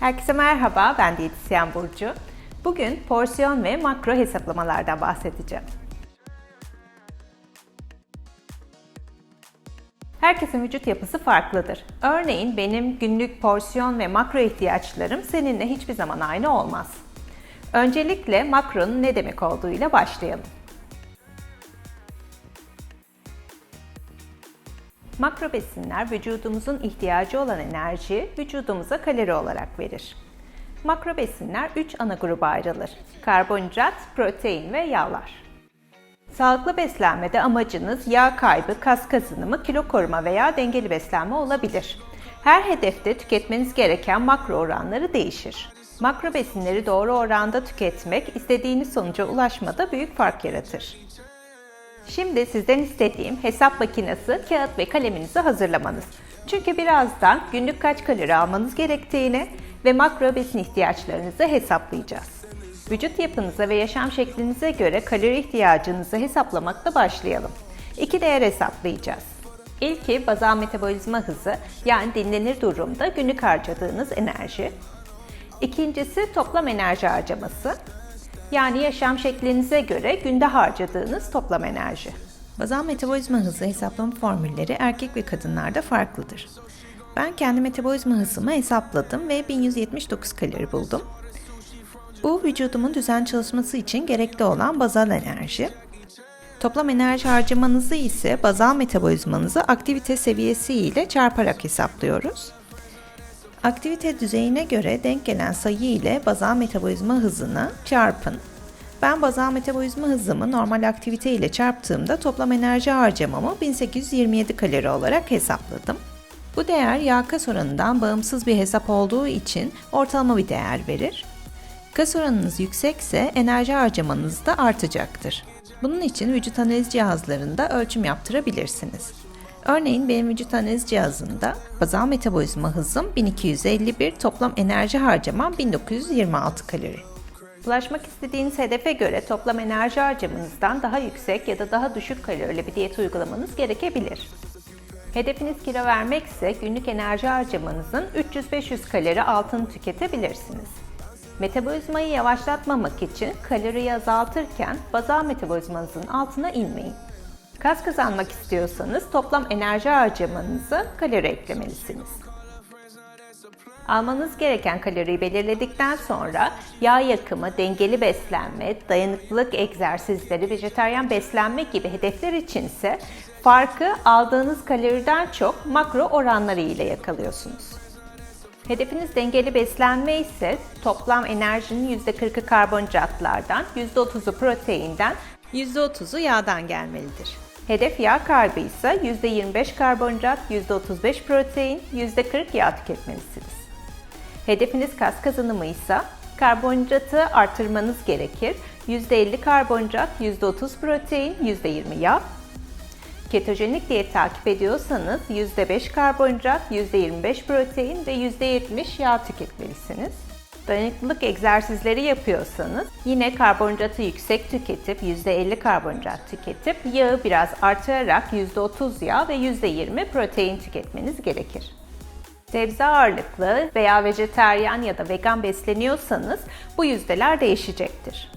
Herkese merhaba, ben diyetisyen Burcu. Bugün porsiyon ve makro hesaplamalardan bahsedeceğim. Herkesin vücut yapısı farklıdır. Örneğin benim günlük porsiyon ve makro ihtiyaçlarım seninle hiçbir zaman aynı olmaz. Öncelikle makronun ne demek olduğuyla başlayalım. Makro besinler vücudumuzun ihtiyacı olan enerji vücudumuza kalori olarak verir. Makro besinler 3 ana gruba ayrılır. Karbonhidrat, protein ve yağlar. Sağlıklı beslenmede amacınız yağ kaybı, kas kazanımı, kilo koruma veya dengeli beslenme olabilir. Her hedefte tüketmeniz gereken makro oranları değişir. Makro besinleri doğru oranda tüketmek istediğiniz sonuca ulaşmada büyük fark yaratır. Şimdi sizden istediğim hesap makinesi, kağıt ve kaleminizi hazırlamanız. Çünkü birazdan günlük kaç kalori almanız gerektiğini ve makro besin ihtiyaçlarınızı hesaplayacağız. Vücut yapınıza ve yaşam şeklinize göre kalori ihtiyacınızı hesaplamakla başlayalım. İki değer hesaplayacağız. İlki bazal metabolizma hızı yani dinlenir durumda günlük harcadığınız enerji. İkincisi toplam enerji harcaması yani yaşam şeklinize göre günde harcadığınız toplam enerji. Bazal metabolizma hızı hesaplama formülleri erkek ve kadınlarda farklıdır. Ben kendi metabolizma hızımı hesapladım ve 1179 kalori buldum. Bu vücudumun düzen çalışması için gerekli olan bazal enerji. Toplam enerji harcamanızı ise bazal metabolizmanızı aktivite seviyesi ile çarparak hesaplıyoruz. Aktivite düzeyine göre denk gelen sayı ile bazal metabolizma hızını çarpın. Ben bazal metabolizma hızımı normal aktivite ile çarptığımda toplam enerji harcamamı 1827 kalori olarak hesapladım. Bu değer yağ kas oranından bağımsız bir hesap olduğu için ortalama bir değer verir. Kas oranınız yüksekse enerji harcamanız da artacaktır. Bunun için vücut analiz cihazlarında ölçüm yaptırabilirsiniz. Örneğin benim vücut analiz cihazında bazal metabolizma hızım 1251, toplam enerji harcamam 1926 kalori. Ulaşmak istediğiniz hedefe göre toplam enerji harcamanızdan daha yüksek ya da daha düşük kalorili bir diyet uygulamanız gerekebilir. Hedefiniz kilo vermekse günlük enerji harcamanızın 300-500 kalori altını tüketebilirsiniz. Metabolizmayı yavaşlatmamak için kaloriyi azaltırken bazal metabolizmanızın altına inmeyin. Kas kazanmak istiyorsanız toplam enerji harcamanızı kalori eklemelisiniz. Almanız gereken kaloriyi belirledikten sonra yağ yakımı, dengeli beslenme, dayanıklılık egzersizleri, vejetaryen beslenme gibi hedefler içinse farkı aldığınız kaloriden çok makro oranları ile yakalıyorsunuz. Hedefiniz dengeli beslenme ise toplam enerjinin %40'ı karbonhidratlardan, %30'u proteinden, %30'u yağdan gelmelidir. Hedef yağ kaybı ise %25 karbonhidrat, %35 protein, %40 yağ tüketmelisiniz. Hedefiniz kas kazanımı ise karbonhidratı artırmanız gerekir. %50 karbonhidrat, %30 protein, %20 yağ. Ketojenik diyet takip ediyorsanız %5 karbonhidrat, %25 protein ve %70 yağ tüketmelisiniz. Dayanıklılık egzersizleri yapıyorsanız yine karbonhidratı yüksek tüketip %50 karbonhidrat tüketip yağı biraz artırarak %30 yağ ve %20 protein tüketmeniz gerekir. Sebze ağırlıklı veya vejeteryan ya da vegan besleniyorsanız bu yüzdeler değişecektir.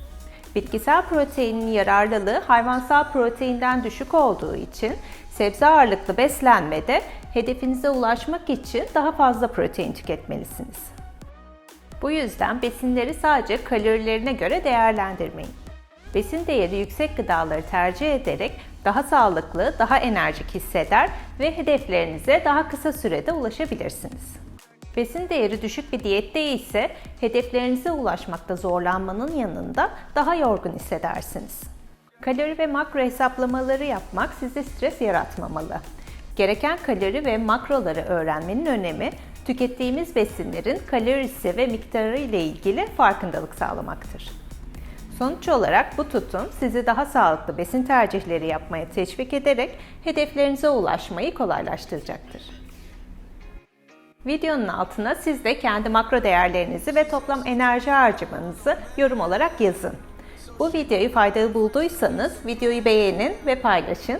Bitkisel proteinin yararlılığı hayvansal proteinden düşük olduğu için sebze ağırlıklı beslenmede hedefinize ulaşmak için daha fazla protein tüketmelisiniz. Bu yüzden besinleri sadece kalorilerine göre değerlendirmeyin. Besin değeri yüksek gıdaları tercih ederek daha sağlıklı, daha enerjik hisseder ve hedeflerinize daha kısa sürede ulaşabilirsiniz. Besin değeri düşük bir diyette ise hedeflerinize ulaşmakta zorlanmanın yanında daha yorgun hissedersiniz. Kalori ve makro hesaplamaları yapmak size stres yaratmamalı. Gereken kalori ve makroları öğrenmenin önemi tükettiğimiz besinlerin kalorisi ve miktarı ile ilgili farkındalık sağlamaktır. Sonuç olarak bu tutum sizi daha sağlıklı besin tercihleri yapmaya teşvik ederek hedeflerinize ulaşmayı kolaylaştıracaktır. Videonun altına siz de kendi makro değerlerinizi ve toplam enerji harcamanızı yorum olarak yazın. Bu videoyu faydalı bulduysanız videoyu beğenin ve paylaşın